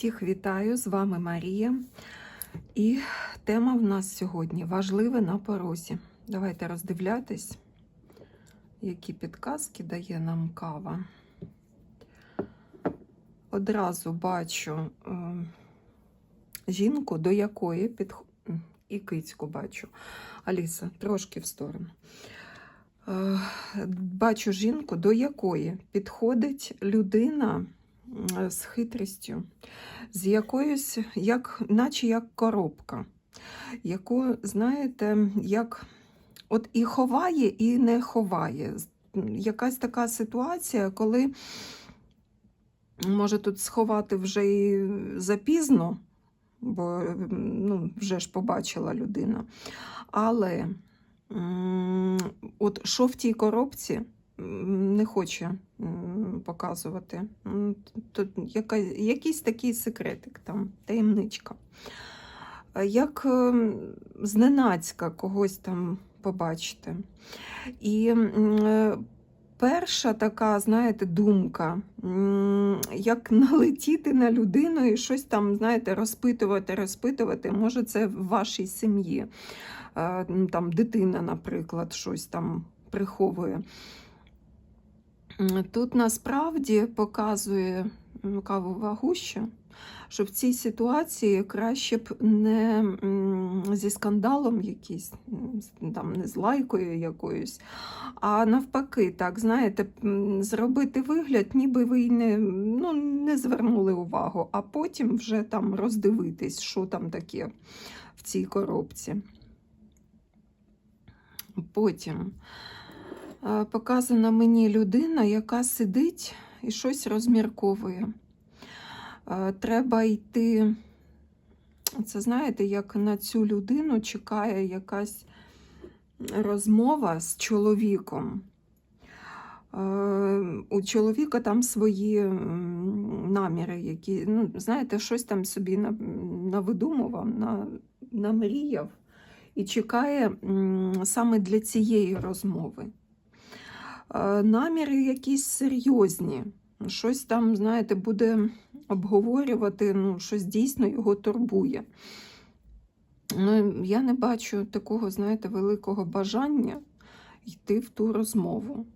Всіх вітаю, з вами Марія. І тема в нас сьогодні важливе на порозі. Давайте роздивлятись, які підказки дає нам кава. Одразу бачу е, жінку, до якої під... і кицьку бачу. Аліса, трошки в сторону. Е, бачу жінку, до якої підходить людина з хитрістю, з якоюсь, як, наче як коробка, яку, знаєте, як от і ховає, і не ховає. Якась така ситуація, коли може тут сховати вже і запізно, бо ну, вже ж побачила людина. Але от що в тій коробці не хоче показувати. М, Тут якийсь такий секретик, там, таємничка. Е, Як ем, зненацька когось там побачити. І е, перша така, знаєте, думка, як налетіти на людину і щось там, знаєте, розпитувати, розпитувати, може, це в вашій сім'ї. Е, Там дитина, наприклад, щось там приховує. Тут насправді показує кавова гуща, що в цій ситуації краще б не зі скандалом якийсь, там, не з лайкою якоюсь, а навпаки, так, знаєте, зробити вигляд, ніби ви не, ну, не звернули увагу, а потім вже там роздивитись, що там таке в цій коробці. Потім показана мені людина, яка сидить і щось розмірковує. Е, Треба йти. Це знаєте, як на цю людину чекає якась розмова з чоловіком. Е, У чоловіка там свої наміри, які, ну, знаєте, щось там собі навидумував, намріяв і чекає саме для цієї розмови. Е, Наміри якісь серйозні. Щось там, знаєте, буде обговорювати, ну, щось дійсно його турбує. Ну, я не бачу такого, знаєте, великого бажання йти в ту розмову.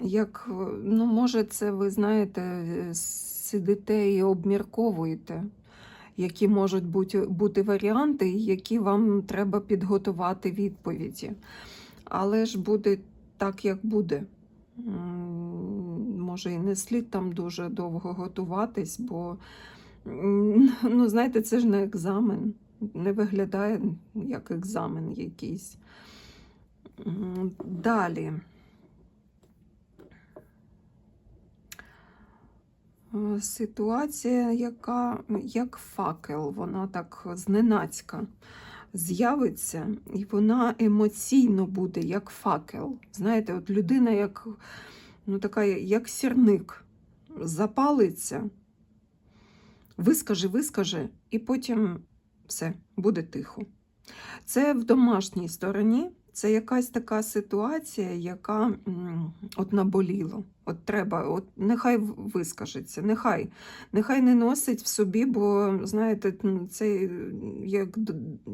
Як, ну, може, це ви знаєте, сидите і обмірковуєте, які можуть бути, бути варіанти, які вам треба підготувати відповіді. Але ж буде так, як буде. Може, і не слід там дуже довго готуватись, бо, ну, знаєте, це ж не екзамен. Не виглядає як екзамен якийсь. Далі. Е, Ситуація, яка як факел, вона так зненацька з'явиться, і вона емоційно буде як факел. Знаєте, от людина, як, ну, така, як сірник, запалиться, вискаже, вискаже, і потім все, буде тихо. Це в домашній стороні. Це якась така ситуація, яка от наболіло. От треба, от нехай вискажеться, нехай, нехай не носить в собі, бо знаєте, це як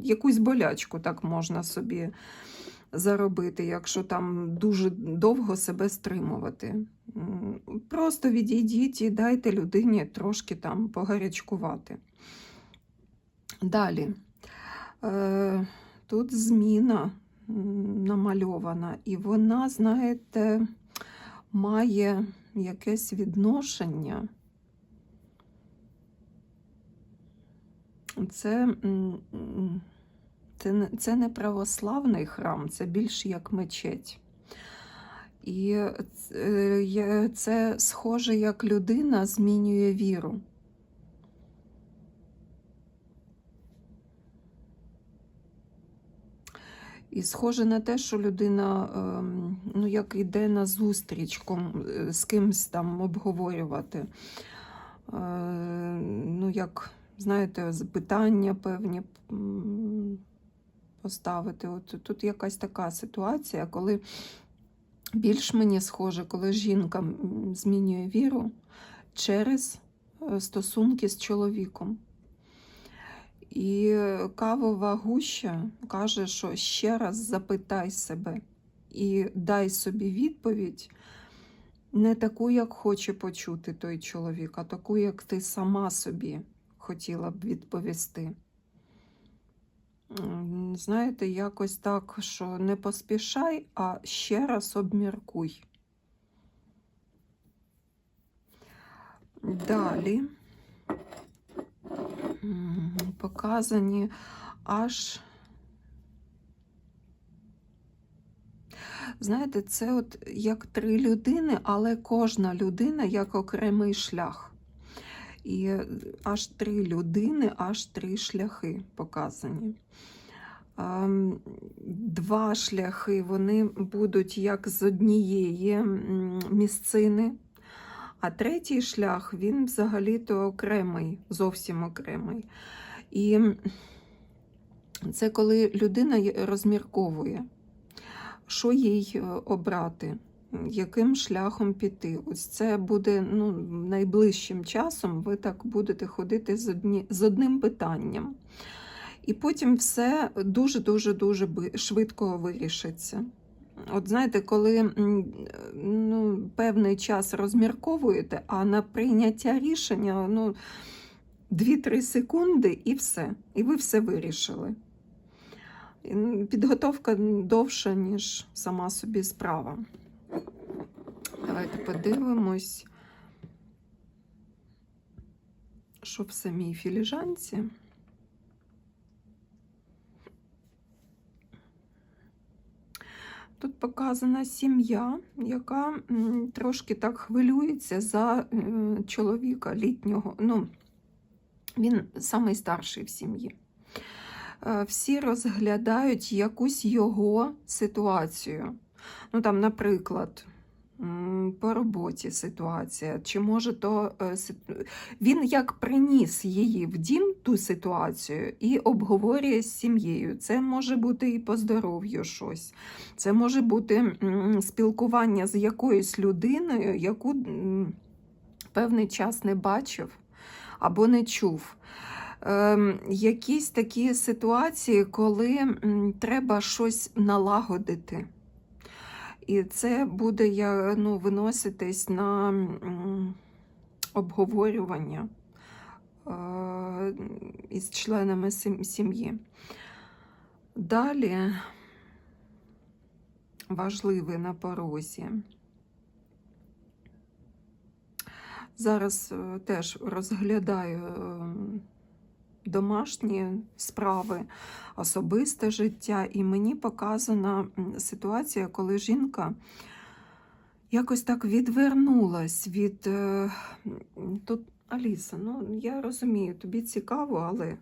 якусь болячку так можна собі заробити, якщо там дуже довго себе стримувати. Просто відійдіть і дайте людині трошки там погарячкувати. Далі. Е, Тут зміна намальована, і вона, знаєте, має якесь відношення. Це, це, це не православний храм, це більш як мечеть. І е, це схоже, як людина змінює віру. І схоже на те, що людина ем, ну, як йде на зустріч е, з кимсь там обговорювати. Е, Ну, як, знаєте, запитання певні поставити. От тут якась така ситуація, коли більш мені схоже, коли жінка змінює віру через е, стосунки з чоловіком. І кавова гуща каже, що ще раз запитай себе і дай собі відповідь не таку, як хоче почути той чоловік, а таку, як ти сама собі хотіла б відповісти. Знаєте, якось так, що не поспішай, а ще раз обміркуй. Далі показані аж. Знаєте, це от як три людини, але кожна людина як окремий шлях. І аж три людини, аж три шляхи показані. Ем, Два шляхи вони будуть як з однієї місцини, а третій шлях він взагалі-то окремий, зовсім окремий. І це коли людина розмірковує, що їй е, обрати, яким шляхом піти. Ось це буде ну, найближчим часом, ви так будете ходити з, одні, з одним питанням. І потім все дуже-дуже дуже швидко вирішиться. От знаєте, коли ну, певний час розмірковуєте, а на прийняття рішення ну, 2-3 секунди і все. І ви все вирішили. Підготовка довша, ніж сама собі справа. Давайте подивимось, що в самій філіжанці. Тут показана сім'я, яка трошки так хвилюється за е, чоловіка літнього. Ну, він самий старший в сім'ї. Е, Всі розглядають якусь його ситуацію. Ну, там, наприклад, по роботі ситуація, чи може то е, він як приніс її в дім ту ситуацію і обговорює з сім'єю. Це може бути і по здоров'ю щось. Це може бути спілкування з якоюсь людиною, яку певний час не бачив або не чув. Ем, якісь такі ситуації, коли треба щось налагодити. І це буде ну, виноситись на обговорювання із членами сім'ї. Далі важливий на порозі. Зараз е, теж розглядаю е, домашні справи, особисте життя, і мені показана ситуація, коли жінка якось так відвернулась від е, тут. Аліса, ну я розумію, тобі цікаво, але.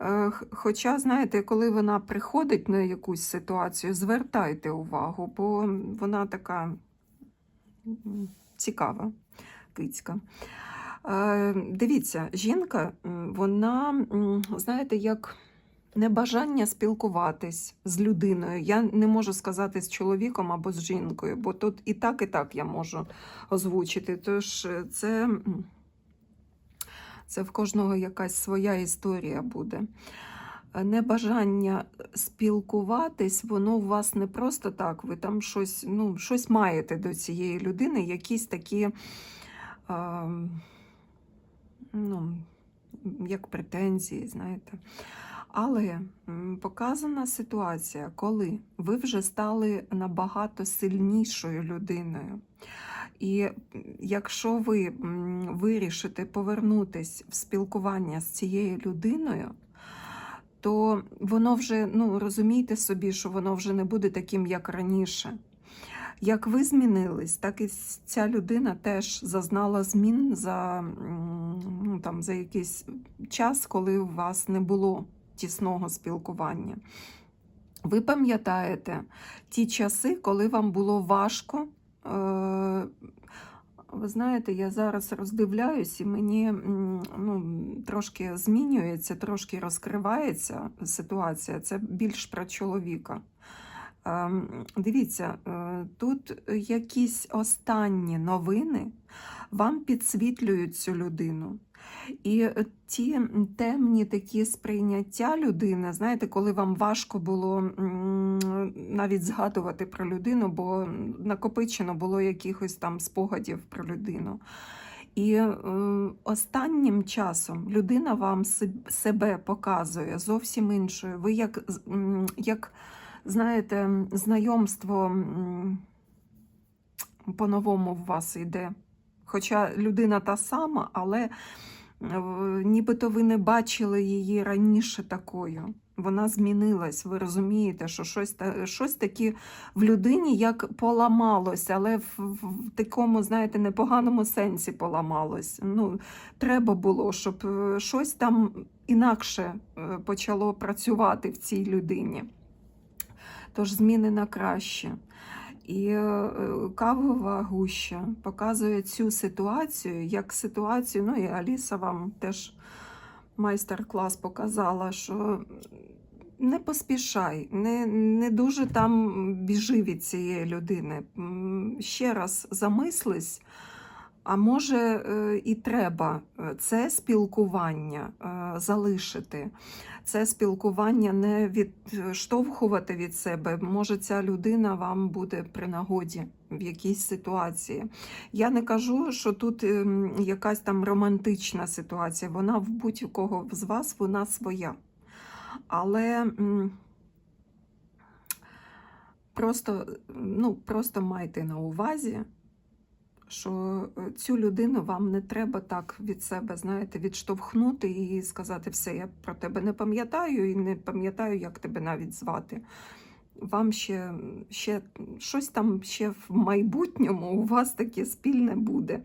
Е, Хоча, знаєте, коли вона приходить на якусь ситуацію, звертайте увагу, бо вона така цікава кицька. Е, Дивіться, жінка, вона, знаєте, як небажання спілкуватись з людиною. Я не можу сказати з чоловіком або з жінкою, бо тут і так, і так я можу озвучити. Тож е, це, це в кожного якась своя історія буде. Е, Небажання спілкуватись, воно у вас не просто так. Ви там щось, ну, щось маєте до цієї людини, якісь такі. А, ну, як претензії, знаєте. Але показана ситуація, коли ви вже стали набагато сильнішою людиною. І якщо ви вирішите повернутись в спілкування з цією людиною, то воно вже, ну розумійте собі, що воно вже не буде таким, як раніше. Як ви змінились, так і ця людина теж зазнала змін за, ну, там, за якийсь час, коли у вас не було тісного спілкування. Ви пам'ятаєте ті часи, коли вам було важко. Е, ви знаєте, я зараз роздивляюсь, і мені ну, трошки змінюється, трошки розкривається ситуація. Це більш про чоловіка. Ем, Дивіться, е, тут якісь останні новини вам підсвітлюють цю людину. І е, ті темні такі сприйняття людини, знаєте, коли вам важко було навіть згадувати про людину, бо накопичено було якихось там спогадів про людину. І е, останнім часом людина вам себе показує зовсім іншою. Ви як, як знаєте, знайомство по-новому в вас йде. Хоча людина та сама, але нібито ви не бачили її раніше такою. Вона змінилась, ви розумієте, що щось, щось таке в людині як поламалось, але в, в- в такому, знаєте, непоганому сенсі поламалось. Ну, треба було, щоб е, щось там інакше е, почало працювати в цій людині. Тож зміни на краще. І е, кавова гуща показує цю ситуацію як ситуацію. Ну і Аліса вам теж майстер-клас показала, що не поспішай, не, не дуже там біжи від цієї людини. Ще раз замислись, а може е, і треба е, це спілкування е, залишити. Це спілкування не відштовхувати від себе. Може, ця людина вам буде при нагоді в якійсь ситуації. Я не кажу, що тут ем, якась там романтична ситуація. Вона в будь-якого з вас вона своя. Але просто, ну, просто майте на увазі, що е, цю людину вам не треба так від себе, знаєте, відштовхнути і сказати, все, я про тебе не пам'ятаю і не пам'ятаю, як тебе навіть звати. Вам ще, ще щось там ще в майбутньому у вас таке спільне буде.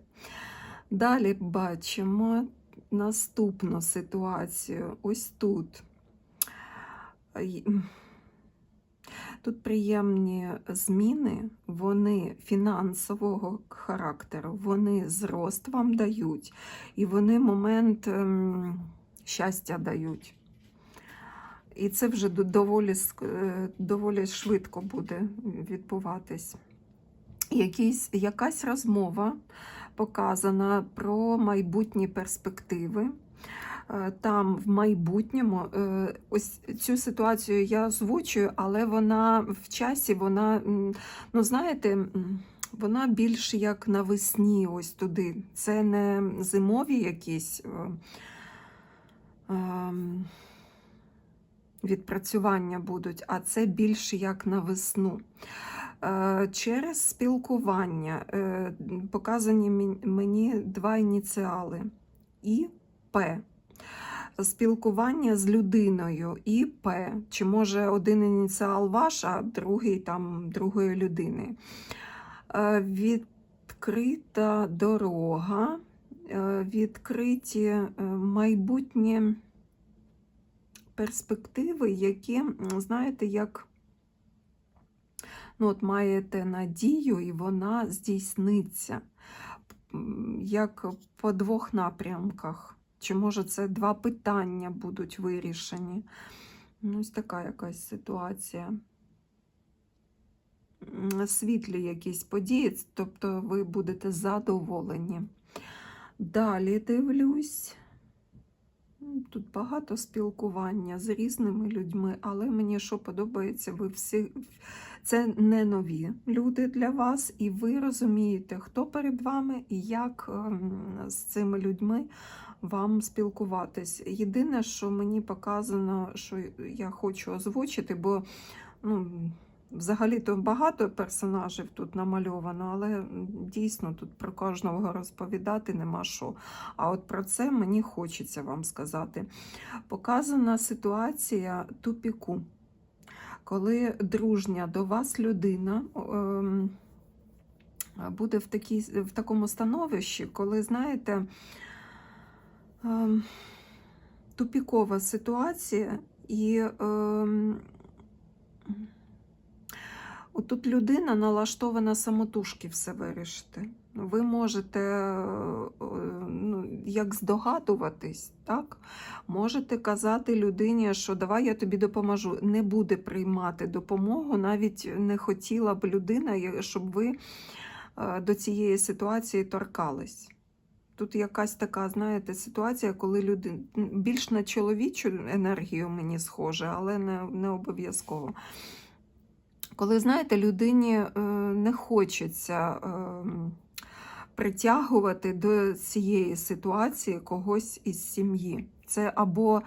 Далі бачимо наступну ситуацію. Ось тут. Тут приємні зміни, вони фінансового характеру, вони зрост вам дають, і вони момент ем, щастя дають. І це вже доволі, е, доволі швидко буде відбуватись. Якийсь, якась розмова показана про майбутні перспективи. Е, Там в майбутньому е, ось цю ситуацію я озвучую, але вона в часі, вона, ну знаєте, вона більш як навесні, ось туди. Це не зимові якісь е, ем, відпрацювання будуть, а це більш як на весну. Через спілкування показані мені два ініціали І П. Спілкування з людиною І П. Чи може один ініціал ваш, а другий там другої людини. Е, Відкрита дорога, е, відкриті е, майбутні перспективи, які, знаєте, як ну, от маєте надію, і вона здійсниться як по двох напрямках. Чи може це два питання будуть вирішені? Ну, Ось така якась ситуація. Світлі якісь події, тобто ви будете задоволені. Далі дивлюсь. Тут багато спілкування з різними людьми, але мені що подобається, ви всі це не нові люди для вас, і ви розумієте, хто перед вами і як ем, з цими людьми вам спілкуватись. Єдине, що мені показано, що я хочу озвучити, бо ну, взагалі-то багато персонажів тут намальовано, але дійсно тут про кожного розповідати нема що. А от про це мені хочеться вам сказати. Показана ситуація тупіку, коли дружня до вас людина. ем, Буде в, такій, в такому становищі, коли, знаєте, тупікова ситуація, і ем, отут людина налаштована самотужки все вирішити. Ви можете е, ну, як здогадуватись, так? Можете казати людині, що давай я тобі допоможу. Не буде приймати допомогу, навіть не хотіла б людина, щоб ви е, до цієї ситуації торкались. Тут якась така, знаєте, ситуація, коли люди більш на чоловічу енергію мені схоже, але не, не обов'язково. Коли, знаєте, людині е, не хочеться е, притягувати до цієї ситуації когось із сім'ї. Це або,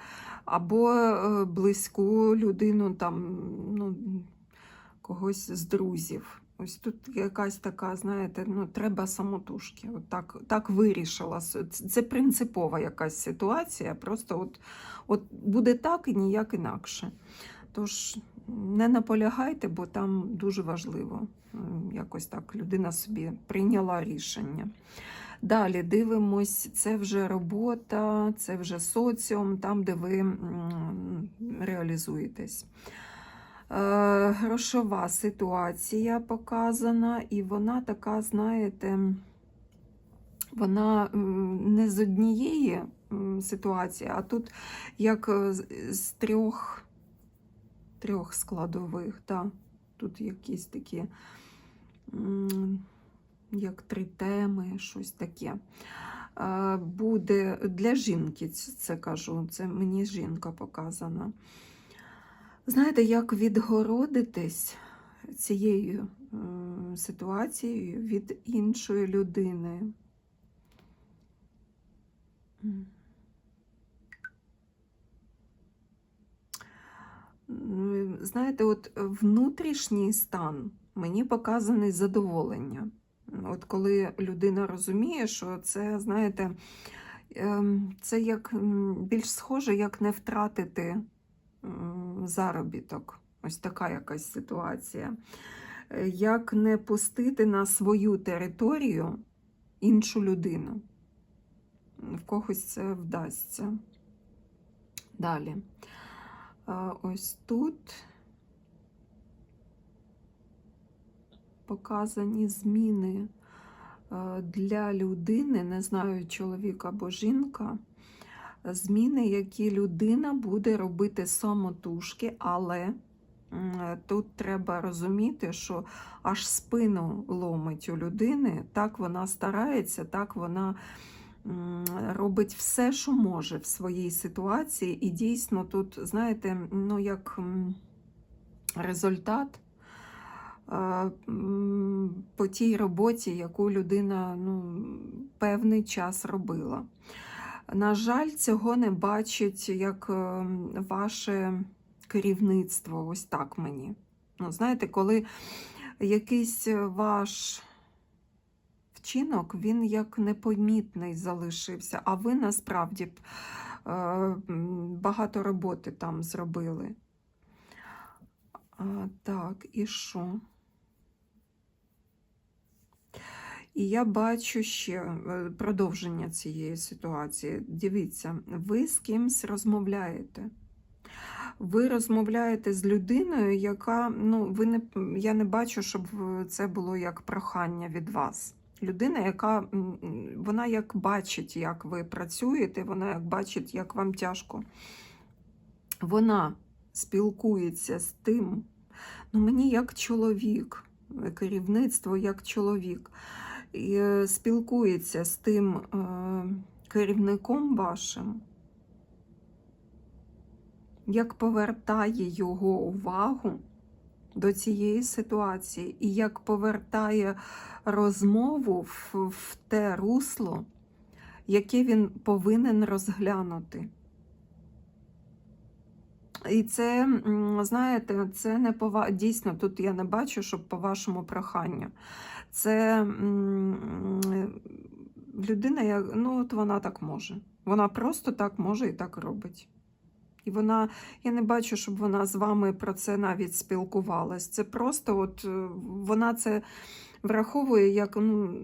або е, близьку людину, там, ну, когось з друзів. Ось тут якась така, знаєте, ну треба самотужки. От так, так вирішила. Це принципова якась ситуація. Просто от, от буде так і ніяк інакше. Тож не наполягайте, бо там дуже важливо. Якось так людина собі прийняла рішення. Далі дивимось, це вже робота, це вже соціум, там, де ви реалізуєтесь. Е, Грошова ситуація показана, і вона така, знаєте, вона не з однієї ситуації, а тут як е, з, трьох, трьох складових. Да. Тут якісь такі, як три теми, щось таке. Е, Буде для жінки, це кажу, це мені жінка показана. Знаєте, як відгородитись цією ситуацією від іншої людини? Знаєте, от внутрішній стан мені показаний задоволення. От коли людина розуміє, що це, знаєте, ем, це як більш схоже, як не втратити заробіток. Ось така якась ситуація. Е, Як не пустити на свою територію іншу людину. В когось це вдасться. Далі. Ось тут показані зміни е, для людини, не знаю, чоловік або жінка, зміни, які людина буде робити самотужки, але тут треба розуміти, що аж спину ломить у людини, так вона старається, так вона робить все, що може в своїй ситуації. І дійсно тут, знаєте, ну як результат е, по тій роботі, яку людина ну, певний час робила. На жаль, цього не бачить як е, ваше керівництво, ось так мені. Ну, знаєте, коли якийсь ваш вчинок, він як непомітний залишився, а ви насправді е, багато роботи там зробили. Так, і що? І я бачу ще е, продовження цієї ситуації. Дивіться, ви з кимсь розмовляєте. Ви розмовляєте з людиною, яка, ну, ви не, я не бачу, щоб е, це було як прохання від вас. Людина, яка вона як бачить, як ви працюєте, вона як бачить, як вам тяжко. Вона спілкується з тим, ну мені як чоловік, е, керівництво як чоловік, спілкується з тим е, керівником вашим, як повертає його увагу до цієї ситуації, і як повертає розмову в, в те русло, яке він повинен розглянути. І це, знаєте, це не по ва- дійсно тут я не бачу, щоб по вашому проханню. Це людина, ну от вона так може. Вона просто так може і так робить. І вона, я не бачу, щоб вона з вами про це навіть спілкувалась. Це просто от е, вона це враховує як ну,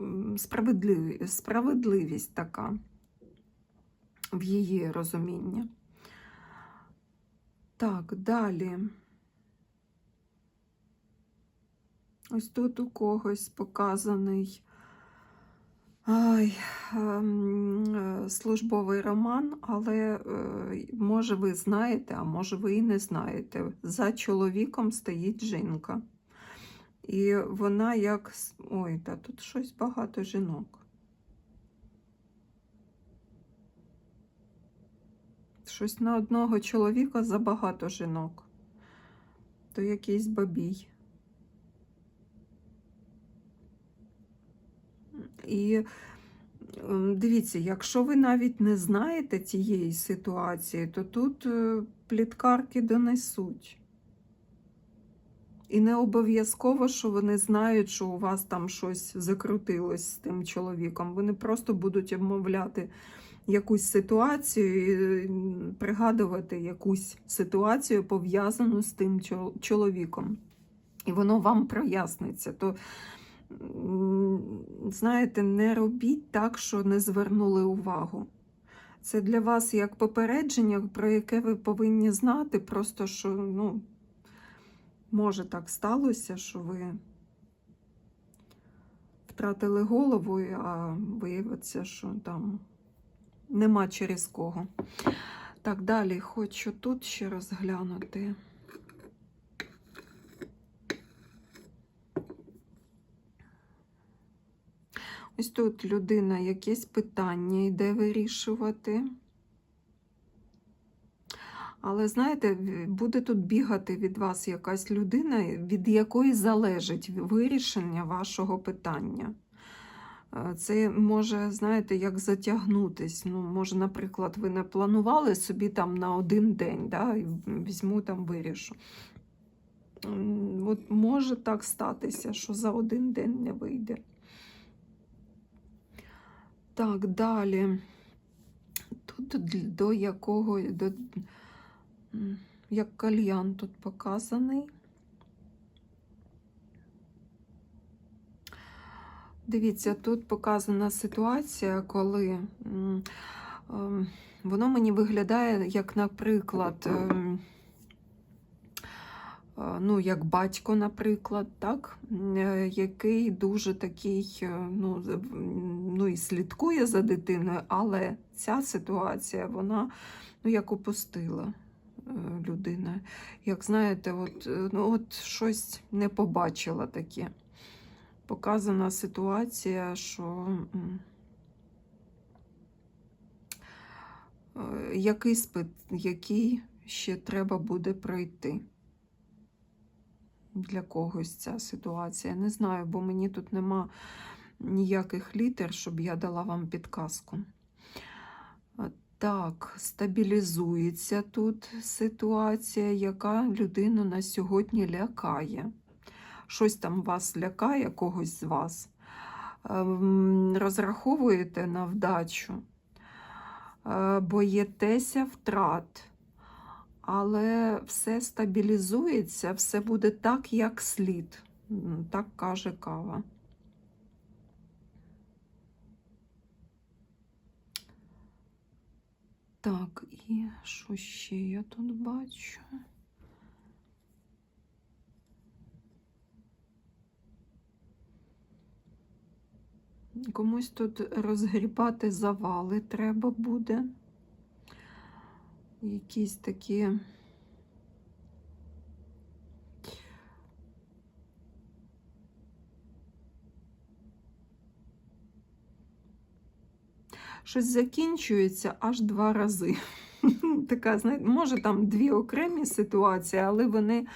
м, справедливі- справедливість така в її розумінні. Так, далі. Ось тут у когось показаний ай, ем, службовий роман, але е, може ви знаєте, а може ви і не знаєте. За чоловіком стоїть жінка. І вона як. Ой, та тут щось багато жінок. Щось на одного чоловіка забагато жінок, то якийсь бабій. І ем, дивіться, якщо ви навіть не знаєте цієї ситуації, то тут е, пліткарки донесуть. І не обов'язково, що вони знають, що у вас там щось закрутилось з тим чоловіком. Вони просто будуть обмовляти якусь ситуацію, і пригадувати якусь ситуацію, пов'язану з тим чоловіком. І воно вам проясниться. То, знаєте, не робіть так, що не звернули увагу. Це для вас як попередження, про яке ви повинні знати, просто що, ну, може так сталося, що ви втратили голову, а виявиться, що там нема через кого. Так, далі хочу тут ще розглянути. Ось тут людина якесь питання йде вирішувати. Але знаєте, буде тут бігати від вас якась людина, від якої залежить вирішення вашого питання. Е, Це може, знаєте, як затягнутись. Ну, може, наприклад, ви не планували собі там на один день, да, і візьму там вирішу. От може так статися, що за один день не вийде. Так, далі. Тут до якого, до, як кальян тут показаний. Дивіться, тут показана ситуація, коли ем, воно мені виглядає, як, наприклад, ем, ну, як батько, наприклад, так? е, який дуже такий, е, ну, ну і слідкує за дитиною, але ця ситуація, вона ну, як опустила е, людина. Як знаєте, от, ну, от щось не побачила таке показана ситуація, що який спит, який ще треба буде пройти. Для когось ця ситуація. Не знаю, бо мені тут нема ніяких літер, щоб я дала вам підказку. Так, стабілізується тут ситуація, яка людину на сьогодні лякає щось там вас лякає, когось з вас, розраховуєте на вдачу, боїтеся втрат, але все стабілізується, все буде так, як слід. Так каже кава. Так, і що ще я тут бачу? Комусь тут розгрібати завали треба буде. Якісь такі. Щось закінчується аж два рази. Така, знаєте, може там дві окремі ситуації, але вони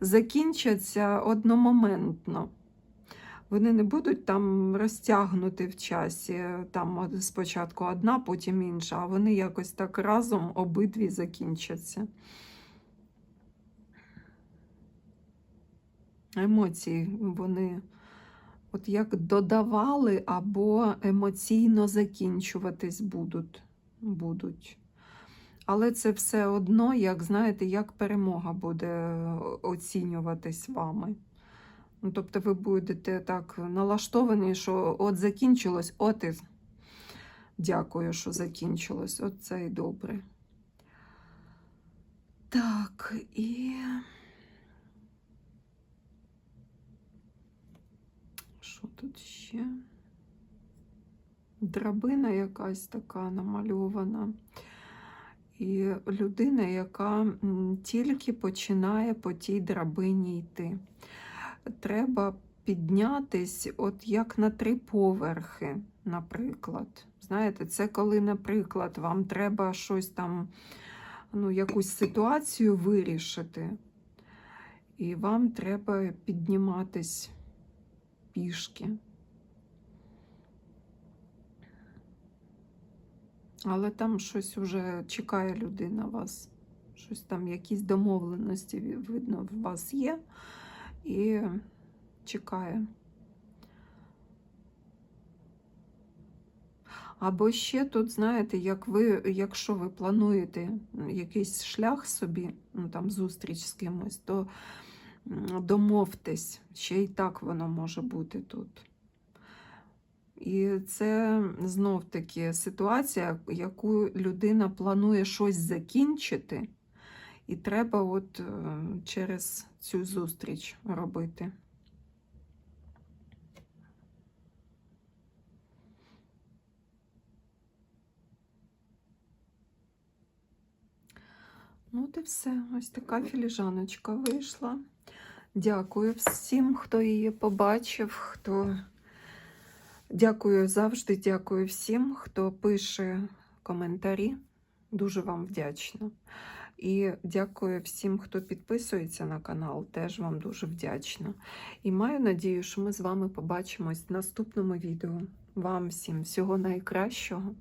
закінчаться одномоментно. Вони не будуть там розтягнути в часі, там спочатку одна, потім інша, а вони якось так разом обидві закінчаться. Емоції вони от як додавали або емоційно закінчуватись будуть. будуть. Але це все одно, як знаєте, як перемога буде оцінюватись вами. Ну, тобто ви будете так налаштовані, що от закінчилось, от і дякую, що закінчилось. От це і добре. Так, і. Що тут ще? Драбина якась така намальована. І людина, яка тільки починає по тій драбині йти треба піднятись от як на три поверхи, наприклад. Знаєте, це коли, наприклад, вам треба щось там ну, якусь ситуацію вирішити, і вам треба підніматись пішки. Але там щось вже чекає людина вас. Щось там, якісь домовленості, видно, в вас є і чекає. Або ще тут, знаєте, як ви, якщо ви плануєте якийсь шлях собі, ну там зустріч з кимось, то домовтесь, ще й так воно може бути тут. І це знов таки ситуація, яку людина планує щось закінчити, і треба от е, через цю зустріч робити. Ну, от і все. Ось така філіжаночка вийшла. Дякую всім, хто її побачив, хто дякую завжди, дякую всім, хто пише коментарі. Дуже вам вдячна. І дякую всім, хто підписується на канал, теж вам дуже вдячна. І маю надію, що ми з вами побачимось в наступному відео. Вам всім всього найкращого.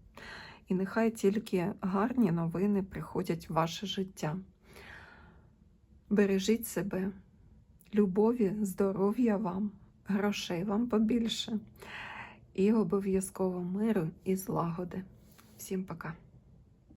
І нехай тільки гарні новини приходять в ваше життя. Бережіть себе, любові, здоров'я вам, грошей вам побільше і обов'язково миру і злагоди. Всім пока!